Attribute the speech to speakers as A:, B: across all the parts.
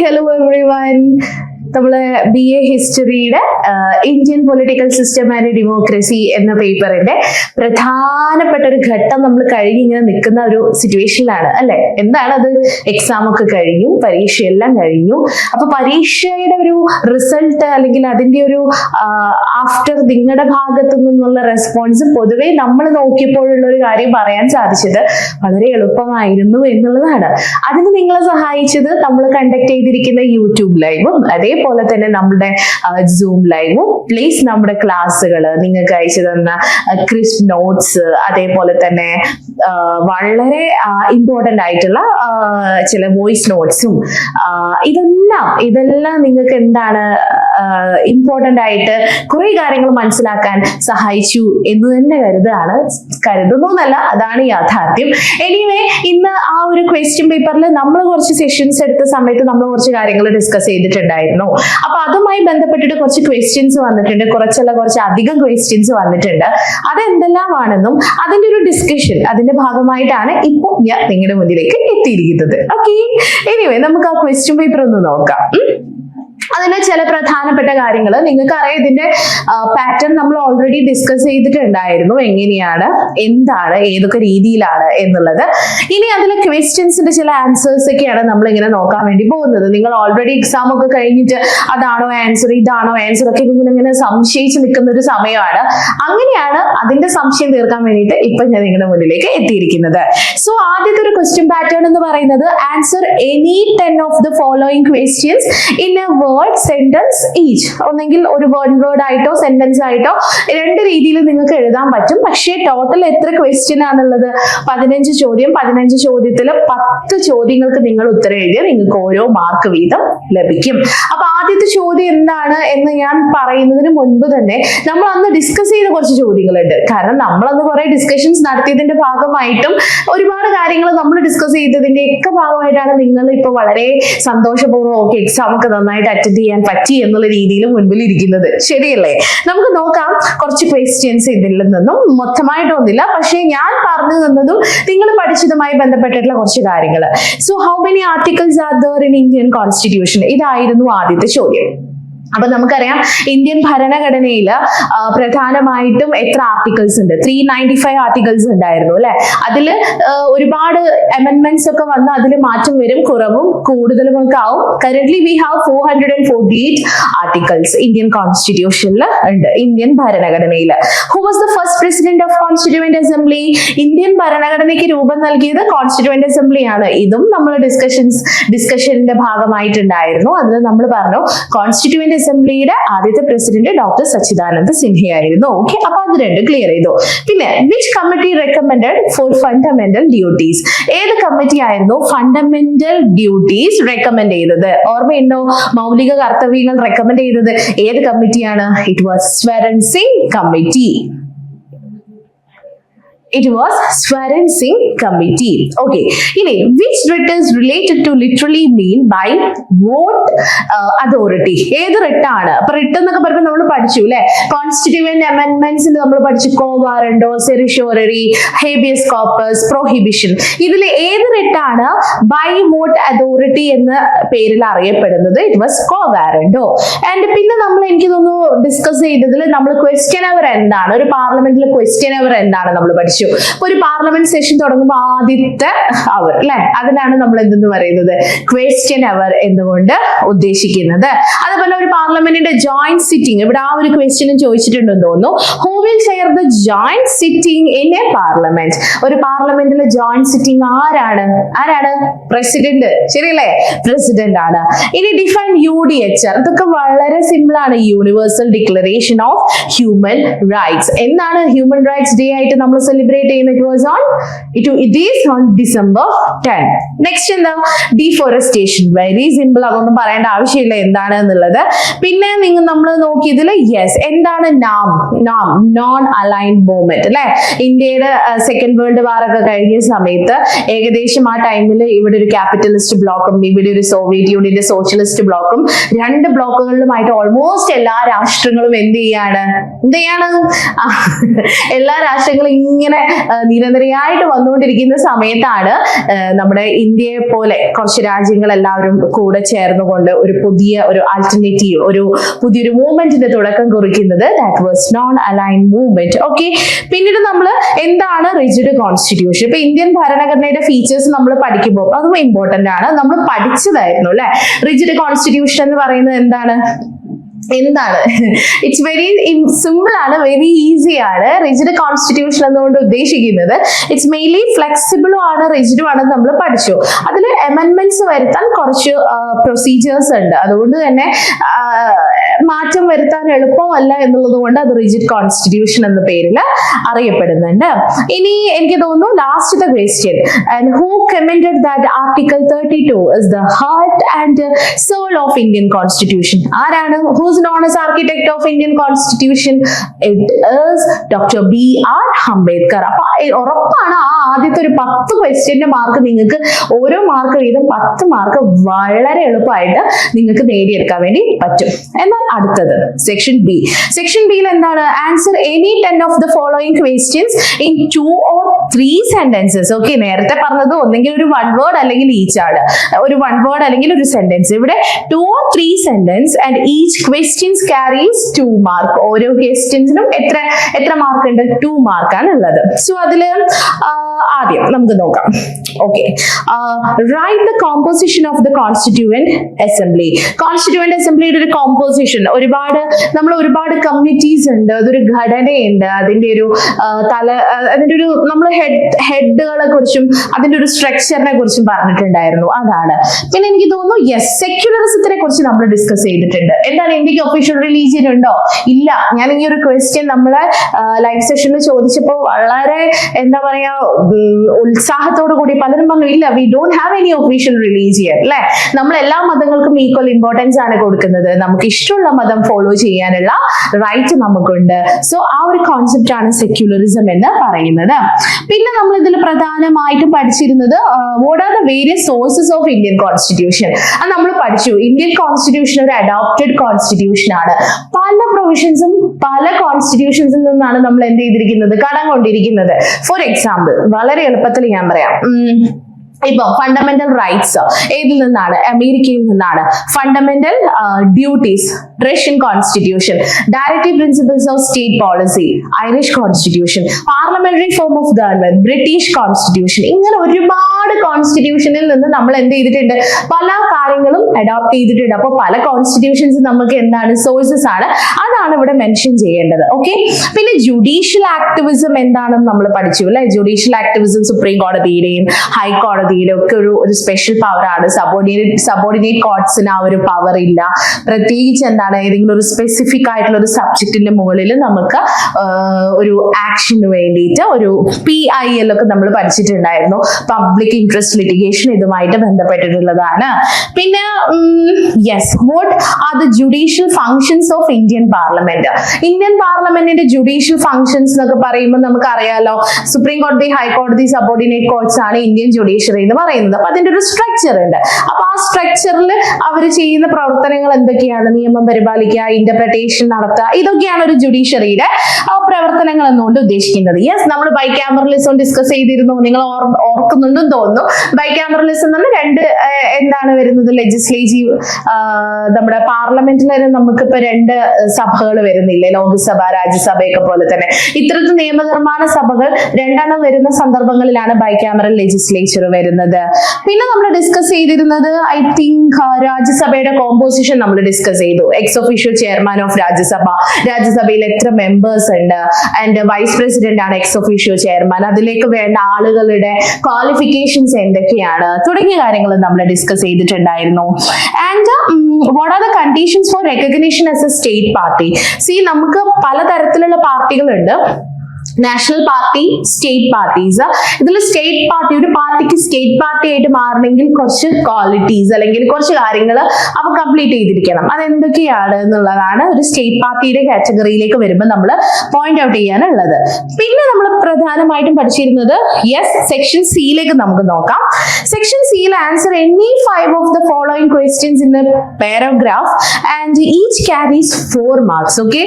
A: hello everyone. നമ്മൾ B A ഹിസ്റ്ററിയുടെ Indian political system and democracy എന്ന പേപ്പറിന്റെ പ്രധാനപ്പെട്ട ഒരു ഘട്ടം നമ്മൾ കഴിഞ്ഞ് ഇങ്ങനെ നിൽക്കുന്ന ഒരു സിറ്റുവേഷനിലാണ് അല്ലെ? എന്താണ് അത് എക്സാം ഒക്കെ കഴിഞ്ഞു പരീക്ഷയെല്ലാം കഴിഞ്ഞു. അപ്പൊ പരീക്ഷയുടെ ഒരു റിസൾട്ട് അല്ലെങ്കിൽ അതിന്റെ ഒരു ആഫ്റ്റർ നിങ്ങളുടെ ഭാഗത്തു നിന്നുള്ള റെസ്പോൺസ് പൊതുവെ നമ്മൾ നോക്കിയപ്പോഴുള്ള ഒരു കാര്യം പറയാൻ സാധിച്ചത് വളരെ എളുപ്പമായിരുന്നു എന്നുള്ളതാണ്. അതിന് നിങ്ങളെ സഹായിച്ചത് നമ്മൾ കണ്ടക്ട് ചെയ്തിരിക്കുന്ന യൂട്യൂബ് ലൈവും അതേപോലെ തന്നെ നമ്മുടെ സൂം ലൈവും പ്ലീസ് നമ്മുടെ ക്ലാസ്സുകൾ നിങ്ങൾക്ക് അയച്ചു തന്ന ക്രിസ്പ് നോട്ട്സ് അതേപോലെ തന്നെ വളരെ ഇമ്പോർട്ടന്റ് ആയിട്ടുള്ള ചില വോയിസ് നോട്ട്സും ഇതെല്ലാം ഇതെല്ലാം നിങ്ങൾക്ക് എന്താണ് ഇമ്പോർട്ടന്റ് ആയിട്ട് കുറെ കാര്യങ്ങൾ മനസ്സിലാക്കാൻ സഹായിച്ചു എന്ന് തന്നെ കരുതാണ് കരുതുന്നു എന്നല്ല അതാണ് യാഥാർത്ഥ്യം. എനിവേ ഇന്ന് ആ ഒരു ക്വസ്റ്റ്യൻ പേപ്പറിൽ നമ്മൾ കുറച്ച് സെഷൻസ് എടുത്ത സമയത്ത് നമ്മൾ കുറച്ച് കാര്യങ്ങൾ ഡിസ്കസ് ചെയ്തിട്ടുണ്ടായിരുന്നു. അപ്പൊ അതുമായി ബന്ധപ്പെട്ടിട്ട് കുറച്ച് ക്വസ്റ്റ്യൻസ് വന്നിട്ടുണ്ട് കുറച്ചല്ല കുറച്ച് അധികം ക്വസ്റ്റ്യൻസ് വന്നിട്ടുണ്ട്. അതെന്തെല്ലാമാണെന്നും അതിന്റെ ഒരു ഡിസ്കഷൻ അതിന്റെ ഭാഗമായിട്ടാണ് ഇപ്പോൾ ഞാൻ നിങ്ങളുടെ മുന്നിലേക്ക് എത്തിയിരിക്കുന്നത്. ഓക്കെ എനിവേ നമുക്ക് ആ ക്വസ്റ്റ്യൻ പേപ്പർ ഒന്ന് നോക്കാം. അതിലെ ചില പ്രധാനപ്പെട്ട കാര്യങ്ങൾ നിങ്ങൾക്ക് അറിയാം ഇതിന്റെ പാറ്റേൺ നമ്മൾ ഓൾറെഡി ഡിസ്കസ് ചെയ്തിട്ടുണ്ടായിരുന്നു എങ്ങനെയാണ് എന്താണ് ഏതൊക്കെ രീതിയിലാണ് എന്നുള്ളത്. ഇനി അതിലെ ക്വസ്റ്റ്യൻസിന്റെ ചില ആൻസേഴ്സ് ഒക്കെയാണ് നമ്മൾ ഇങ്ങനെ നോക്കാൻ വേണ്ടി പോകുന്നത്. നിങ്ങൾ ഓൾറെഡി എക്സാം ഒക്കെ കഴിഞ്ഞിട്ട് അതാണോ ആൻസർ ഇതാണോ ആൻസർ ഒക്കെ ഇങ്ങനെ ഇങ്ങനെ സംശയിച്ച് നിൽക്കുന്ന ഒരു സമയമാണ്. അങ്ങനെയാണ് അതിന്റെ സംശയം തീർക്കാൻ വേണ്ടിയിട്ട് ഇപ്പൊ ഞാൻ നിങ്ങളുടെ മുന്നിലേക്ക് എത്തിയിരിക്കുന്നത്. സോ ആദ്യത്തെ ഒരു ക്വസ്റ്റ്യൻ പാറ്റേൺ എന്ന് പറയുന്നത് answer any ten of the following questions in a word sentence each ഒന്നെങ്കിൽ ഒരു വേർഡ് വേർഡ് ആയിട്ടോ സെന്റൻസ് ആയിട്ടോ രണ്ട് രീതിയിൽ നിങ്ങൾക്ക് എഴുതാൻ പറ്റും. പക്ഷേ ടോട്ടൽ എത്ര ക്വസ്റ്റ്യൻ ആണുള്ളത്? പതിനഞ്ച് ചോദ്യം. പതിനഞ്ച് ചോദ്യത്തിൽ പത്ത് ചോദ്യങ്ങൾക്ക് നിങ്ങൾ ഉത്തരം എഴുതിയാൽ നിങ്ങൾക്ക് ഓരോ മാർക്ക് വീതം ലഭിക്കും. അപ്പൊ ആദ്യത്തെ ചോദ്യം എന്താണ് എന്ന് ഞാൻ പറയുന്നതിന് മുൻപ് തന്നെ നമ്മൾ അന്ന് ഡിസ്കസ് ചെയ്ത കുറച്ച് ചോദ്യങ്ങളുണ്ട്. കാരണം നമ്മൾ അന്ന് കുറെ ഡിസ്കഷൻസ് നടത്തിയതിന്റെ ഭാഗമായിട്ടും ഒരുപാട് കാര്യങ്ങൾ നമ്മൾ ഡിസ്കസ് ചെയ്തതിന്റെ ഒക്കെ ഭാഗമായിട്ടാണ് നിങ്ങൾ ഇപ്പൊ വളരെ സന്തോഷപൂർവം ഓക്കെ എക്സാം ഒക്കെ നന്നായിട്ട് അറ്റൻഡ് ചെയ്യാൻ പറ്റി എന്നുള്ള രീതിയിൽ മുൻപിൽ ഇരിക്കുന്നത്. ശരിയല്ലേ? നമുക്ക് നോക്കാം. കുറച്ച് ക്വസ്റ്റ്യൻസ് ഇതിൽ നിന്നും. മൊത്തമായിട്ടൊന്നുമില്ല പക്ഷേ ഞാൻ പറഞ്ഞു തന്നതും നിങ്ങൾ പഠിച്ചതുമായി ബന്ധപ്പെട്ടിട്ടുള്ള കുറച്ച് കാര്യങ്ങൾ so how many articles are there in Indian constitution ഇതായിരുന്നു ആദ്യത്തെ ചോദ്യം. അപ്പൊ നമുക്കറിയാം ഇന്ത്യൻ ഭരണഘടനയിൽ പ്രധാനമായിട്ടും എത്ര ആർട്ടിക്കിൾസ് ഉണ്ട്? ത്രീ നയന്റി ഫൈവ് ആർട്ടിക്കിൾസ് ഉണ്ടായിരുന്നു അല്ലെ? അതിൽ ഒരുപാട് അമെന്റ്മെന്റ്സ് ഒക്കെ വന്ന് അതിൽ മാറ്റം വരും കുറവും കൂടുതലും ഒക്കെ ആവും. Current we have four hundred and forty eight articles Indian കോൺസ്റ്റിറ്റ്യൂഷനിൽ ഉണ്ട് ഇന്ത്യൻ ഭരണഘടനയിൽ. Who was the first president of constituent assembly Indian ഭരണഘടനയ്ക്ക് രൂപം നൽകിയത് കോൺസ്റ്റിറ്റ്യൂവന്റ് അസംബ്ലി ആണ്. ഇതും നമ്മൾ ഡിസ്കഷൻസ് ഡിസ്കഷന്റെ ഭാഗമായിട്ടുണ്ടായിരുന്നു. അതിൽ നമ്മൾ പറഞ്ഞു കോൺസ്റ്റിറ്റ്യൂവന്റ് അസംബ്ലിയുടെ ആദ്യത്തെ പ്രസിഡന്റ് ഡോക്ടർ സച്ചിദാനന്ദ സിൻഹയായിരുന്നു. ഓക്കെ അപ്പൊ അത് രണ്ട് ക്ലിയർ ചെയ്തു. പിന്നെ which committee recommend for fundamental duties ഏത് കമ്മിറ്റി ആയിരുന്നു ഫണ്ടമെന്റൽ ഡ്യൂട്ടീസ് റെക്കമെൻഡ് ചെയ്തത്? ഓർമ്മയുണ്ടോ? മൗലിക കർത്തവ്യങ്ങൾ റെക്കമെൻഡ് ചെയ്തത് ഏത് കമ്മിറ്റിയാണ് it was Swaran Singh committee it was Swaran Singh committee okay ഇനി which writ is related to literally mean by what authority ഏത് റിട്ടാണ് അപ്പൊ റിട്ട് എന്നൊക്കെ പറയുമ്പോൾ നമ്മൾ പഠിച്ചു അല്ലെ കോൺസ്റ്റിറ്റ്യൂവന്റ് അമെന്റ്മെന്റ്സിൽ നമ്മൾ പഠിച്ചു. Quo warranto certiorari habeas corpus prohibition ഇതിൽ ഏത് റിട്ടാണ് ബൈ വോട്ട് അതോറിറ്റി എന്ന പേരിൽ അറിയപ്പെടുന്നത്? ഇറ്റ് വാസ് കോവാറണ്ടോ ആൻഡ് പിന്നെ നമ്മൾ എനിക്ക് തോന്നുന്നു ഡിസ്കസ് ചെയ്തതിൽ നമ്മൾ ക്വസ്റ്റ്യൻ അവർ എന്താണ്? ഒരു പാർലമെന്റിലെ ക്വസ്റ്റ്യൻ അവർ എന്താണ് നമ്മൾ പഠിച്ചു അപ്പൊ ഒരു പാർലമെന്റ് സെഷൻ തുടങ്ങുമ്പോൾ ആദ്യത്തെ അവർ അല്ലെ അതിനാണ് നമ്മൾ എന്തെന്ന് പറയുന്നത്? ക്വസ്റ്റ്യൻ അവർ എന്നുകൊണ്ട് ഉദ്ദേശിക്കുന്നത്? അതുപോലെ ഒരു പാർലമെന്റിന്റെ ജോയിന്റ് സിറ്റിംഗ് ഇവിടെ ആ ഒരു ക്വസ്റ്റ്യനും ചോദിച്ചിട്ടുണ്ടെന്ന് തോന്നുന്നു. Who will chair the joint sitting in a parliament ഒരു പാർലമെന്റിലെ ജോയിന്റ് സിറ്റിംഗ് ആരാണ്? ആരാണ്? പ്രസിഡന്റ് ശരിയല്ലേ? പ്രസിഡന്റ് ആണ്. ഇനി define U D H R ഇതൊക്കെ വളരെ സിമ്പിൾ ആണ്. Universal declaration of human rights എന്നാണ് ഹ്യൂമൻ റൈറ്റ്സ് ഡേ ആയിട്ട് നമ്മൾ സെലിബ്രേറ്റ് ചെയ്യുന്നത് it was on it it is on December ten next എന്താ? ഡീഫോറസ്റ്റേഷൻ വെരി സിമ്പിൾ അതൊന്നും പറയേണ്ട ആവശ്യമില്ല എന്താണ് എന്നുള്ളത്. പിന്നെ നിങ്ങൾ നമ്മൾ നോക്കിയതിൽ യെസ് എന്താണ് നാം നാം നോൺ അലൈൻഡ് മൂവ്മെന്റ് അല്ലെ? ഇന്ത്യയുടെ സെക്കൻഡ് വേൾഡ് വാർ ഒക്കെ കഴിഞ്ഞ സമയത്ത് ഏകദേശം ആ ടൈമിൽ ഇവിടെ ഒരു ക്യാപിറ്റലിസ്റ്റ് ബ്ലോക്കും ഇവിടെ ഒരു സോവിയറ്റ് യൂണിയന്റെ സോഷ്യലിസ്റ്റ് ബ്ലോക്കും രണ്ട് ബ്ലോക്കുകളിലുമായിട്ട് ഓൾമോസ്റ്റ് എല്ലാ രാഷ്ട്രങ്ങളും എന്ത് ചെയ്യാണ്? എന്ത് ചെയ്യാണ്? എല്ലാ രാഷ്ട്രങ്ങളും ഇങ്ങനെ നിരനിരയായിട്ട് വന്നുകൊണ്ടിരിക്കുന്ന സമയത്താണ് നമ്മുടെ ഇന്ത്യയെ പോലെ കുറച്ച് രാജ്യങ്ങൾ എല്ലാവരും കൂടെ ചേർന്നുകൊണ്ട് ഒരു പുതിയ ഒരു ആൾട്ടർനേറ്റീവ് ഒരു പുതിയൊരു മൂവ്മെന്റിന്റെ തുടക്കം കുറിക്കുന്നത് that was non align movement okay പിന്നീട് നമ്മൾ എന്താണ് റിജിഡ് കോൺസ്റ്റിറ്റ്യൂഷൻ ഇപ്പൊ ഇന്ത്യൻ ഭരണഘടനയുടെ ഫീച്ചേഴ്സ് നമ്മൾ പഠിക്കുമ്പോൾ അതും ഇമ്പോർട്ടന്റ് ആണ്. നമ്മൾ പഠിച്ചതായിരുന്നു അല്ലെ? റിജിഡ് കോൺസ്റ്റിറ്റ്യൂഷൻ എന്ന് പറയുന്നത് എന്താണ്? എന്താണ്? ഇറ്റ്സ് വെരി സിമ്പിൾ ആണ് വെരി ഈസി ആണ് റിജിഡ് കോൺസ്റ്റിറ്റ്യൂഷൻ എന്നുകൊണ്ട് ഉദ്ദേശിക്കുന്നത്. ഇറ്റ്സ് മെയിൻലി ഫ്ലെക്സിബിളും ആണ് റിജിഡും ആണ് നമ്മൾ പഠിച്ചു. അതിൽ അമെൻമെന്റ്സ് വരുത്താൻ കുറച്ച് പ്രൊസീജിയേഴ്സ് ഉണ്ട്. അതുകൊണ്ട് തന്നെ മാറ്റം വരുത്താൻ എളുപ്പമല്ല എന്നുള്ളത് കൊണ്ട് അത് റിജിഡ് കോൺസ്റ്റിറ്റ്യൂഷൻ എന്ന പേരിൽ അറിയപ്പെടുന്നുണ്ട്. ഇനി എനിക്ക് തോന്നുന്നു ലാസ്റ്റത്തെ question who commented that article thirty two is the heart and soul of Indian constitution ആരാണ്? Who's known as architect of Indian constitution it is doctor B R Ambedkar അപ്പൊ ഉറപ്പാണ് ആ ആദ്യത്തെ ഒരു പത്ത് ക്വസ്റ്റ്യന്റെ മാർക്ക് നിങ്ങൾക്ക് ഓരോ മാർക്ക് വീതം പത്ത് മാർക്ക് വളരെ എളുപ്പമായിട്ട് നിങ്ങൾക്ക് നേടിയെടുക്കാൻ വേണ്ടി പറ്റും. എന്നാൽ അടുത്തത്. സെക്ഷൻ ബി സെക്ഷൻ ബിയിൽ എന്താണ്? Answer any ten of the following questions in two or three sentences okay നേരത്തെ പറഞ്ഞത് ഒന്നെങ്കിൽ ഒരു വൺ വേർഡ് അല്ലെങ്കിൽ ഈച്ച് ആണ്. ഒരു വൺ വേർഡ് അല്ലെങ്കിൽ ഒരു സെന്റൻസ് ഇവിടെ two or three sentence and each questions carries two mark ഓരോ ക്വസ്റ്റ്യൻസിനും എത്ര എത്ര മാർക്ക് ഉണ്ട്? ടു മാർക്കാണ് ഉള്ളത് സോ അതിൽ ആദ്യം നമുക്ക് നോക്കാം. Okay write the composition of the constituent assembly constituent അസംബ്ലിയുടെ ഒരു കോമ്പോസിഷൻ ഒരുപാട് നമ്മൾ ഒരുപാട് കമ്മിറ്റീസ് ഉണ്ട്. അതൊരു ഘടനയുണ്ട്. അതിന്റെ ഒരു തല അതിന്റെ ഒരു നമ്മൾ ഹെഡ് ഹെഡുകളെ കുറിച്ചും അതിന്റെ ഒരു സ്ട്രക്ചറിനെ കുറിച്ചും പറഞ്ഞിട്ടുണ്ടായിരുന്നു. അതാണ്. പിന്നെ എനിക്ക് തോന്നുന്നു യെസ് സെക്യുലറിസത്തിനെ കുറിച്ച് നമ്മൾ ഡിസ്കസ് ചെയ്തിട്ടുണ്ട്. എന്താണ്? ഇന്ത്യയ്ക്ക് ഒഫീഷ്യൽ റിലീജിയൻ ഉണ്ടോ? ഇല്ല. ഞാൻ ഈ ഒരു ക്വസ്റ്റ്യൻ നമ്മളെ ലൈവ് സെഷനിൽ ചോദിച്ചപ്പോൾ വളരെ എന്താ പറയാ ഉത്സാഹത്തോടു കൂടി പലരും പറഞ്ഞു ഇല്ല we don't have any official religion അല്ലെ? നമ്മൾ എല്ലാ മതങ്ങൾക്കും ഈക്വൽ ഇമ്പോർട്ടൻസ് ആണ് കൊടുക്കുന്നത്. നമുക്ക് ഇഷ്ടമുള്ള മതം ഫോളോ ചെയ്യാനുള്ള റൈറ്റ് നമുക്കുണ്ട്. സോ ആ ഒരു കോൺസെപ്റ്റ് ആണ് സെക്യുലറിസം എന്ന് പറയുന്നത്. പിന്നെ നമ്മൾ ഇതിൽ പ്രധാനമായിട്ടും പഠിച്ചിരുന്നത് what are the various sources of Indian constitution അത് നമ്മൾ പഠിച്ചു. ഇന്ത്യൻ കോൺസ്റ്റിറ്റ്യൂഷൻ ഒരു അഡോപ്റ്റഡ് കോൺസ്റ്റിറ്റ്യൂഷൻ ആണ്. പല പ്രൊവിഷൻസും പല കോൺസ്റ്റിറ്റ്യൂഷൻസിൽ നിന്നാണ് നമ്മൾ എന്ത് ചെയ്തിരിക്കുന്നത്? കടം കൊണ്ടിരിക്കുന്നത്. ഫോർ എക്സാമ്പിൾ വളരെ എളുപ്പത്തിൽ ഞാൻ പറയാം. ഉം, ഇപ്പൊ ഫണ്ടമെന്റൽ റൈറ്റ്സ് ഏതിൽ നിന്നാണ്? അമേരിക്കയിൽ നിന്നാണ്. Fundamental duties Russian constitution directive principles of state policy Irish constitution parliamentary form of government British constitution ഇങ്ങനെ ഒരുപാട് കോൺസ്റ്റിറ്റ്യൂഷനിൽ നിന്ന് നമ്മൾ എന്ത് ചെയ്തിട്ടുണ്ട്? പല കാര്യങ്ങളും അഡോപ്റ്റ് ചെയ്തിട്ടുണ്ട്. അപ്പോൾ പല കോൺസ്റ്റിറ്റ്യൂഷൻസ് നമുക്ക് എന്താണ്? സോഴ്സസ് ആണ്. അതാണ് ഇവിടെ മെൻഷൻ ചെയ്യേണ്ടത്. ഓക്കെ പിന്നെ ജുഡീഷ്യൽ ആക്ടിവിസം എന്താണെന്ന് നമ്മൾ പഠിച്ചു അല്ലെ? ജുഡീഷ്യൽ ആക്ടിവിസം സുപ്രീം കോടതിയുടെയും ഹൈക്കോടതിയിലും ഒക്കെ ഒരു ഒരു സ്പെഷ്യൽ പവറാണ് സബോർഡിനേറ്റ് സബോർഡിനേറ്റ് കോഡ്സിന് ആ ഒരു പവർ ഇല്ല. പ്രത്യേകിച്ച് എന്താണ്? ഏതെങ്കിലും ഒരു സ്പെസിഫിക് ആയിട്ടുള്ള ഒരു സബ്ജക്റ്റിന്റെ മുകളിൽ നമുക്ക് ഒരു ആക്ഷന് വേണ്ടിയിട്ട് ഒരു പി ഐ എൽ ഒക്കെ നമ്മൾ പഠിച്ചിട്ടുണ്ടായിരുന്നു. പബ്ലിക് ഇൻട്രസ്റ്റ് ലിറ്റിഗേഷൻ ഇതുമായിട്ട് ബന്ധപ്പെട്ടിട്ടുള്ളതാണ്. പിന്നെ yes what are the judicial functions of Indian parliament Indian പാർലമെന്റിന്റെ ജുഡീഷ്യൽ ഫങ്ഷൻസ് എന്നൊക്കെ പറയുമ്പോൾ നമുക്ക് അറിയാലോ സുപ്രീം കോടതി ഹൈക്കോടതി സബോർഡിനേറ്റ് കോർട്സ് ആണ് ഇന്ത്യൻ ജുഡീഷ്യറി എന്ന് പറയുന്നത്. അപ്പൊ അതിന്റെ ഒരു സ്ട്രക്ചർ ഉണ്ട്. അപ്പൊ ആ സ്ട്രക്ചറിൽ അവർ ചെയ്യുന്ന പ്രവർത്തനങ്ങൾ എന്തൊക്കെയാണ്? നിയമം പരിപാലിക്കുക ഇന്റർപ്രിട്ടേഷൻ നടത്തുക ഇതൊക്കെയാണ് ഒരു ജുഡീഷ്യറിയുടെ പ്രവർത്തനങ്ങൾ എന്നുകൊണ്ട് ഉദ്ദേശിക്കുന്നത്. യെസ് നമ്മൾ ബൈ ബൈക്യാമറലിസം ഡിസ്കസ് ചെയ്തിരുന്നു. നിങ്ങൾ ഓർ- ഓർക്കുന്നുണ്ടെന്ന് തോന്നുന്നു. ബൈക്യാമറലിസം എന്ന് പറഞ്ഞാൽ രണ്ട് എന്താണ് വരുന്നത്? ലെജിസ്ലേറ്റീവ് നമ്മുടെ പാർലമെന്റിൽ തന്നെ നമുക്കിപ്പോ രണ്ട് സഭകൾ വരുന്നില്ലേ? ലോക്സഭ രാജ്യസഭയൊക്കെ പോലെ തന്നെ. ഇത്തരത്തിൽ നിയമനിർമ്മാണ സഭകൾ രണ്ടെണ്ണം വരുന്ന സന്ദർഭങ്ങളിലാണ് ബൈക്യാമറൽ ലെജിസ്ലേച്ചർ വരുന്നത്. പിന്നെ നമ്മൾ ഡിസ്കസ് ചെയ്തിരുന്നത് ഐ തിങ്ക് രാജ്യസഭയുടെ കോമ്പോസിഷൻ നമ്മൾ ഡിസ്കസ് ചെയ്തു. Ex official chairman of Rajya Sabha. രാജ്യസഭയിൽ എത്ര മെമ്പേഴ്സ് ഉണ്ട്? ആൻഡ് വൈസ് പ്രസിഡന്റ് ആണ് എക്സ് ഒഫീഷ്യൽ ചെയർമാൻ അതിലേക്ക് വേണ്ട ആളുകളുടെ ക്വാളിഫിക്കേഷൻസ് എന്തൊക്കെയാണ്? തുടങ്ങിയ കാര്യങ്ങൾ നമ്മൾ ഡിസ്കസ് ചെയ്തിട്ടുണ്ടായിരുന്നു. And what are the conditions for recognition as a state party C നമുക്ക് പലതരത്തിലുള്ള പാർട്ടികളുണ്ട്. നാഷണൽ പാർട്ടി സ്റ്റേറ്റ് പാർട്ടീസ് ഇതിൽ സ്റ്റേറ്റ് പാർട്ടി ഒരു പാർട്ടിക്ക് സ്റ്റേറ്റ് പാർട്ടി ആയിട്ട് മാറണമെങ്കിൽ കുറച്ച് ക്വാളിറ്റീസ് അല്ലെങ്കിൽ കുറച്ച് കാര്യങ്ങൾ അവ കംപ്ലീറ്റ് ചെയ്തിരിക്കണം. അതെന്തൊക്കെയാണ് എന്നുള്ളതാണ് ഒരു സ്റ്റേറ്റ് പാർട്ടിയുടെ കാറ്റഗറിയിലേക്ക് വരുമ്പോൾ നമ്മൾ പോയിന്റ് ഔട്ട് ചെയ്യാനുള്ളത്. പിന്നെ നമ്മൾ പ്രധാനമായിട്ടും പഠിച്ചിരുന്നത് യെസ് സെക്ഷൻ സിയിലേക്ക് നമുക്ക് നോക്കാം. സെക്ഷൻ സിയിൽ answer any five of the following questions in the paragraph and each carries four marks okay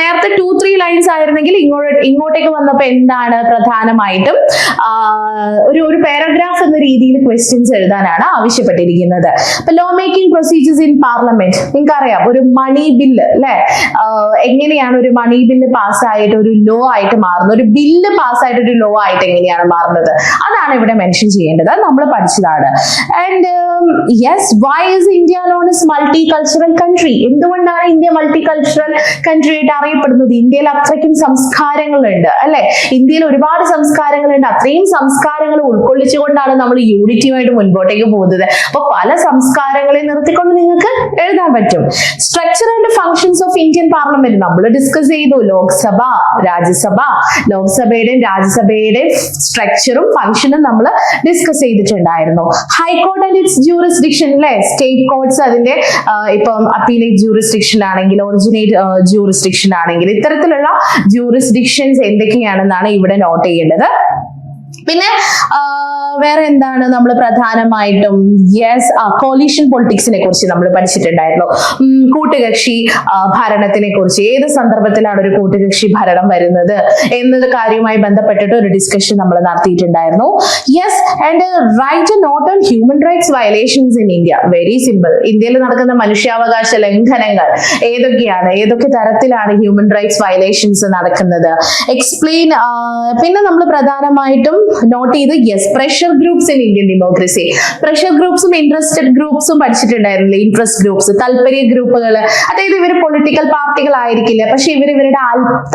A: നേരത്തെ ടു ത്രീ ലൈൻസ് ആയിരുന്നെങ്കിൽ ഇങ്ങോട്ട് ഇങ്ങോട്ടേക്ക് വന്നപ്പോൾ വന്നപ്പോ എന്താണ് പ്രധാനമായിട്ടും ഒരു ഒരു പാരഗ്രാഫ് എന്ന രീതിയിൽ ക്വസ്റ്റ്യൻസ് എഴുതാനാണ് ആവശ്യപ്പെട്ടിരിക്കുന്നത്. അപ്പൊ law making procedures in parliament നിങ്ങൾക്ക് അറിയാം ഒരു മണി ബില്ല് അല്ലെ? എങ്ങനെയാണ് ഒരു മണി ബില്ല് പാസ്സായിട്ട് ഒരു ലോ ആയിട്ട് മാറുന്നത്? ഒരു ബില്ല് പാസ്സായിട്ട് ഒരു ലോ ആയിട്ട് എങ്ങനെയാണ് മാറുന്നത്? അതാണ് ഇവിടെ മെൻഷൻ ചെയ്യേണ്ടത്. നമ്മൾ പഠിച്ചതാണ്. And yes why is India known is multicultural country എന്തുകൊണ്ടാണ് ഇന്ത്യ മൾട്ടി കൾച്ചറൽ കൺട്രി ആയിട്ട് അറിയപ്പെടുന്നത്? ഇന്ത്യയിൽ അത്രയ്ക്കും സംസ്കാരങ്ങളുണ്ട് അല്ലെ? ഇന്ത്യയിൽ ഒരുപാട് സംസ്കാരങ്ങളുണ്ട്. അത്രയും സംസ്കാരങ്ങൾ ഉൾക്കൊള്ളിച്ചുകൊണ്ടാണ് നമ്മൾ യൂണിറ്റിയുമായിട്ട് മുൻപോട്ടേക്ക് പോകുന്നത്. അപ്പൊ പല സംസ്കാരങ്ങളെ നിർത്തിക്കൊണ്ട് നിങ്ങൾക്ക് എഴുതാൻ പറ്റും. Structure and functions of Indian parliament നമ്മൾ ഡിസ്കസ് ചെയ്തു. ലോക്സഭ രാജ്യസഭ. ലോക്സഭയുടെയും രാജ്യസഭയുടെയും സ്ട്രക്ചറും ഫംഗ്ഷനും നമ്മൾ ഡിസ്കസ് ചെയ്തിട്ടുണ്ടായിരുന്നു high court and its jurisdiction അല്ലെ സ്റ്റേറ്റ് കോർട്സ് അതിന്റെ ഇപ്പം അപ്പീലേറ്റ് ജൂറിസ്ഡിക്ഷൻ ആണെങ്കിൽ ഒറിജിനേറ്റ് ജൂറിസ്ഡിക്ഷൻ ആണെങ്കിൽ ഇത്തരത്തിലുള്ള ജൂറിസ്ഡിക്ഷൻസ് എന്തൊക്കെയാണെന്നാണ് ഇവിടെ നോട്ട് ചെയ്യേണ്ടത്. പിന്നെ വേറെ എന്താണ് നമ്മൾ പ്രധാനമായിട്ടും? യെസ് കോലീഷൻ പൊളിറ്റിക്സിനെ കുറിച്ച് നമ്മൾ പഠിച്ചിട്ടുണ്ടായിരുന്നു. കൂട്ടുകക്ഷി ഭരണത്തിനെ കുറിച്ച്. ഏത് സന്ദർഭത്തിലാണ് ഒരു കൂട്ടുകക്ഷി ഭരണം വരുന്നത് എന്നത് കാര്യവുമായി ബന്ധപ്പെട്ടിട്ട് ഒരു ഡിസ്കഷൻ നമ്മൾ നടത്തിയിട്ടുണ്ടായിരുന്നു. Yes and write note on human rights violations in India very simple ഇന്ത്യയിൽ നടക്കുന്ന മനുഷ്യാവകാശ ലംഘനങ്ങൾ ഏതൊക്കെയാണ്? ഏതൊക്കെ തരത്തിലാണ് ഹ്യൂമൻ റൈറ്റ്സ് വയലേഷൻസ് നടക്കുന്നത്? എക്സ്പ്ലെയിൻ പിന്നെ നമ്മൾ പ്രധാനമായിട്ടും നോട്ട് ചെയ്ത് yes groups in Indian democracy pressure ഗ്രൂപ്പ്സും interested ഗ്രൂപ്പ്സും പഠിച്ചിട്ടുണ്ടായിരുന്നില്ലേ? ഇൻട്രസ്റ്റ് ഗ്രൂപ്പ്സ് താല്പര്യ ഗ്രൂപ്പുകൾ അതായത് ഇവർ പൊളിറ്റിക്കൽ പാർട്ടികളായിരിക്കില്ല പക്ഷെ ഇവർ ഇവരുടെ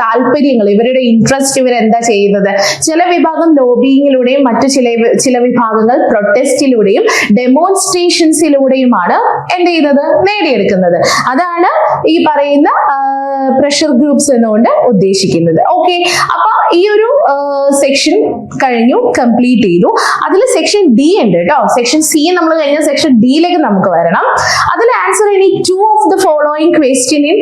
A: താല്പര്യങ്ങൾ ഇവരുടെ ഇൻട്രസ്റ്റ് ഇവർ എന്താ ചെയ്യുന്നത്? ചില വിഭാഗം ലോബിയിങ്ങിലൂടെയും മറ്റു ചില ചില വിഭാഗങ്ങൾ പ്രൊട്ടസ്റ്റിലൂടെയും ഡെമോൺസ്ട്രേഷൻസിലൂടെയുമാണ് എന്ത് ചെയ്യുന്നത് നേടിയെടുക്കുന്നത്. അതാണ് ഈ പറയുന്ന പ്രഷർ ഗ്രൂപ്പ്സ് എന്നുകൊണ്ട് ഉദ്ദേശിക്കുന്നത്. ഓക്കെ അപ്പൊ ഈ ഒരു സെക്ഷൻ കഴിഞ്ഞു കംപ്ലീറ്റ് ചെയ്തു. അതിൽ സെക്ഷൻ ഡി ഉണ്ട് കേട്ടോ സെക്ഷൻ സി നമ്മൾ കഴിഞ്ഞ സെക്ഷൻ ഡിയിലേക്ക് നമുക്ക് വരണം. അതിൽ answer any two of the following question in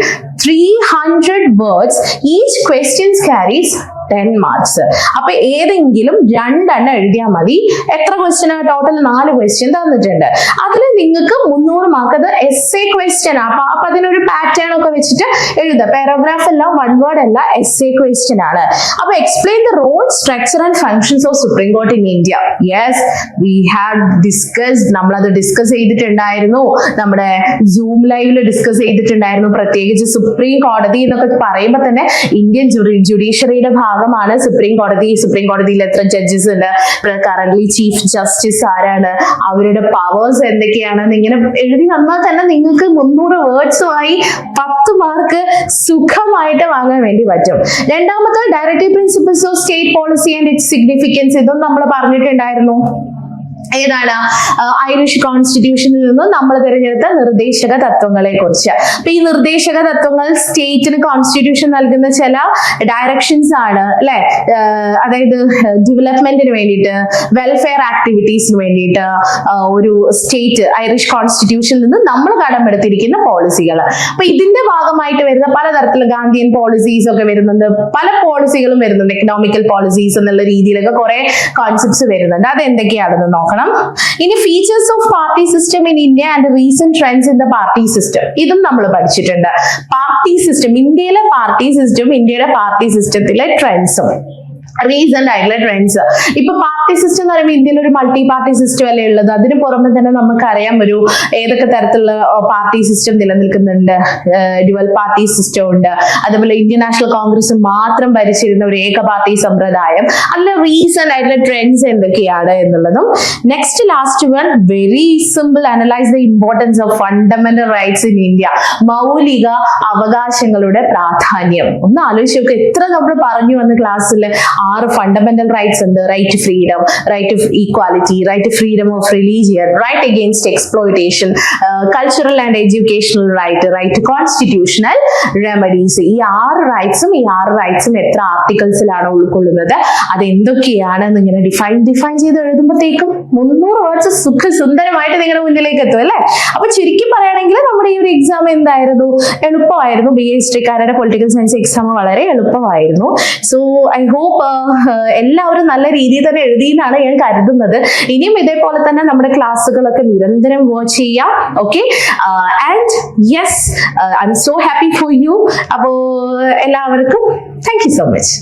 A: three hundred words each questions carries ten marks അപ്പൊ ഏതെങ്കിലും രണ്ടെണ്ണം എഴുതിയാൽ മതി. എത്ര ക്വസ്റ്റ്യൻ ടോട്ടൽ നാല് ക്വസ്റ്റ്യൻ തന്നിട്ടുണ്ട്. അതിൽ നിങ്ങൾക്ക് മുന്നൂറ് മാർക്ക് അത് എസ് എ ക്വസ്റ്റ്യൻ അപ്പൊ അപ്പൊ അതിനൊരു പാറ്റേൺ ഒക്കെ വെച്ചിട്ട് എഴുതുക. പാരോഗ്രാഫ് അല്ല വൺ വേർഡ് അല്ല എസ് എ ക്വസ്റ്റ്യൻ ആണ്. അപ്പൊ explain the role structure and functions of supreme court in India yes we have discussed നമ്മളത് ഡിസ്കസ് ചെയ്തിട്ടുണ്ടായിരുന്നു. നമ്മുടെ സൂം ലൈവിൽ ഡിസ്കസ് ചെയ്തിട്ടുണ്ടായിരുന്നു. പ്രത്യേകിച്ച് സുപ്രീം കോടതി എന്നൊക്കെ പറയുമ്പോൾ തന്നെ ഇന്ത്യൻ ജുഡീഷ്യറിയുടെ ഭാഗമാണ്. സുപ്രീം കോടതി സുപ്രീം കോടതിയിൽ എത്ര ജഡ്ജസ് ഉണ്ട്. കറന്റ് ചീഫ് ജസ്റ്റിസ് ആരാണ്? അവരുടെ പവേഴ്സ് എന്തൊക്കെയാണ്? ഇങ്ങനെ എഴുതി വന്നാൽ തന്നെ നിങ്ങൾക്ക് മുന്നൂറ് വേർഡ്സുമായി പത്ത് മാർക്ക് സുഖമായിട്ട് വാങ്ങാൻ വേണ്ടി പറ്റും. രണ്ടാമത്തെ directive principles of state policy and its significance ഇതും നമ്മൾ പറഞ്ഞിട്ടുണ്ടായിരുന്നു. ഏതാണ് ഐറിഷ് കോൺസ്റ്റിറ്റ്യൂഷനിൽ നിന്നും നമ്മൾ തിരഞ്ഞെടുത്ത നിർദ്ദേശക തത്വങ്ങളെ കുറിച്ച് അപ്പൊ ഈ നിർദ്ദേശക തത്വങ്ങൾ സ്റ്റേറ്റിന് കോൺസ്റ്റിറ്റ്യൂഷൻ നൽകുന്ന ചില ഡയറക്ഷൻസ് ആണ് അല്ലെ? അതായത് ഡെവലപ്മെന്റിന് വേണ്ടിയിട്ട് വെൽഫെയർ ആക്ടിവിറ്റീസിന് വേണ്ടിയിട്ട് ഒരു സ്റ്റേറ്റ് ഐറിഷ് കോൺസ്റ്റിറ്റ്യൂഷനിൽ നിന്ന് നമ്മൾ കടമെടുത്തിരിക്കുന്ന പോളിസികൾ അപ്പൊ ഇതിന്റെ ഭാഗമായിട്ട് വരുന്ന പലതരത്തിലുള്ള ഗാന്ധിയൻ പോളിസീസ് ഒക്കെ വരുന്നുണ്ട് പല പോളിസികളും വരുന്നുണ്ട് എക്കണോമിക്കൽ പോളിസീസ് എന്നുള്ള രീതിയിലൊക്കെ കുറെ കോൺസെപ്റ്റ്സ് വരുന്നുണ്ട്. അത് എന്തൊക്കെയാണെന്ന് നോക്കണം. ഇനി features of party system in India and recent trends in the party system ഇതും നമ്മൾ പഠിച്ചിട്ടുണ്ട്. പാർട്ടി സിസ്റ്റം ഇന്ത്യയിലെ പാർട്ടി സിസ്റ്റം ഇന്ത്യയുടെ പാർട്ടി സിസ്റ്റത്തിലെ ട്രെൻഡ്സും റീസെന്റ് ആയിട്ടുള്ള ട്രെൻഡ്സ് ഇപ്പൊ പാർട്ടി സിസ്റ്റം എന്ന് പറയുമ്പോൾ ഇന്ത്യയിൽ ഒരു മൾട്ടി പാർട്ടി സിസ്റ്റം അല്ലേ ഉള്ളത്? അതിന് പുറമെ തന്നെ നമുക്കറിയാം ഒരു ഏതൊക്കെ തരത്തിലുള്ള പാർട്ടി സിസ്റ്റം നിലനിൽക്കുന്നുണ്ട്. ഡ്യുവൽ പാർട്ടി സിസ്റ്റം ഉണ്ട്. അതുപോലെ ഇന്ത്യൻ നാഷണൽ കോൺഗ്രസ് മാത്രം ഭരിച്ചിരുന്ന ഒരു ഏക പാർട്ടി സമ്പ്രദായം. അല്ല റീസെന്റ് ആയിട്ടുള്ള ട്രെൻഡ്സ് എന്തൊക്കെയാണ് എന്നുള്ളതും next last one very simple analyse the importance of fundamental rights in India മൗലിക അവകാശങ്ങളുടെ പ്രാധാന്യം. ഒന്ന് ആലോചിച്ച് നോക്കുക എത്ര നമ്മൾ പറഞ്ഞു വന്ന ക്ലാസ്സിൽ ആറ് ഫണ്ടമെന്റൽ റൈറ്റ്സ് ഉണ്ട്. Right to freedom right to equality right to freedom of religion right against exploitation cultural and educational right right constitutional remedies ഈ ആറ് റൈറ്റ്സും ഈ ആറ് റൈറ്റ്സും എത്ര ആർട്ടിക്കിൾസിലാണ് ഉൾക്കൊള്ളുന്നത്? അത് എന്തൊക്കെയാണ് ഇങ്ങനെ ഡിഫൈൻ ഡിഫൈൻ ചെയ്ത് എഴുതുമ്പോഴത്തേക്കും മുന്നൂറ് വേർഡ്സ് സുഖ സുന്ദരമായിട്ട് നിങ്ങളുടെ മുന്നിലേക്ക് എത്തും അല്ലേ? അപ്പൊ ചുരുക്കി പറയുകയാണെങ്കിൽ നമ്മുടെ ഈ ഒരു എക്സാം എന്തായിരുന്നു? എളുപ്പമായിരുന്നു. ബി എ ഹിസ്റ്ററിക്കാരുടെ പൊളിറ്റിക്കൽ സയൻസ് എക്സാം വളരെ എളുപ്പമായിരുന്നു. സോ ഐ ഹോപ്പ് എല്ലാവരും നല്ല രീതിയിൽ തന്നെ എഴുതി എന്നാണ് ഞാൻ കരുതുന്നത്. ഇനിയും ഇതേപോലെ തന്നെ നമ്മുടെ ക്ലാസ്സുകളൊക്കെ നിരന്തരം വാച്ച് ചെയ്യാം. Okay and yes I'm so happy for you അപ്പോ എല്ലാവർക്കും താങ്ക് യു സോ മച്ച്